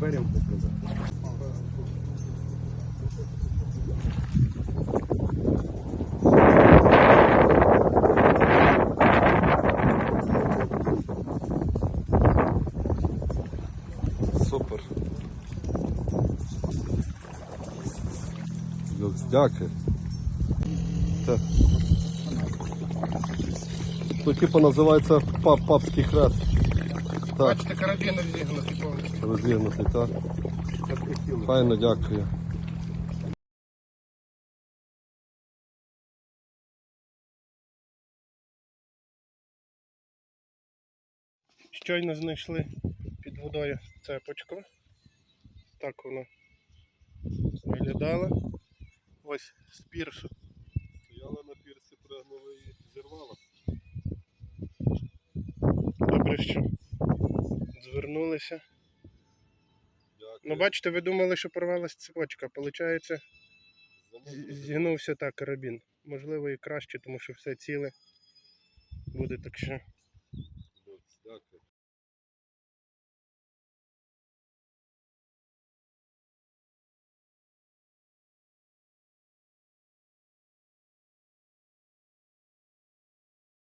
клієнт не. Супер. Дякую. Так. Тут типу називається пап, папський хрест. Так, Бачите, карабін розігнутий повністю. розігнутий, так. Файно, дякую. Щойно знайшли під водою цепочку. Так воно виглядало. Ось з пірсу. Стояла на пірсі, пригнула і зірвалася. Добре, що звернулися. Ну, бачите, ви думали, що порвалася цепочка. Получається, зігнувся так карабін. Можливо і краще, тому що все ціле буде так що.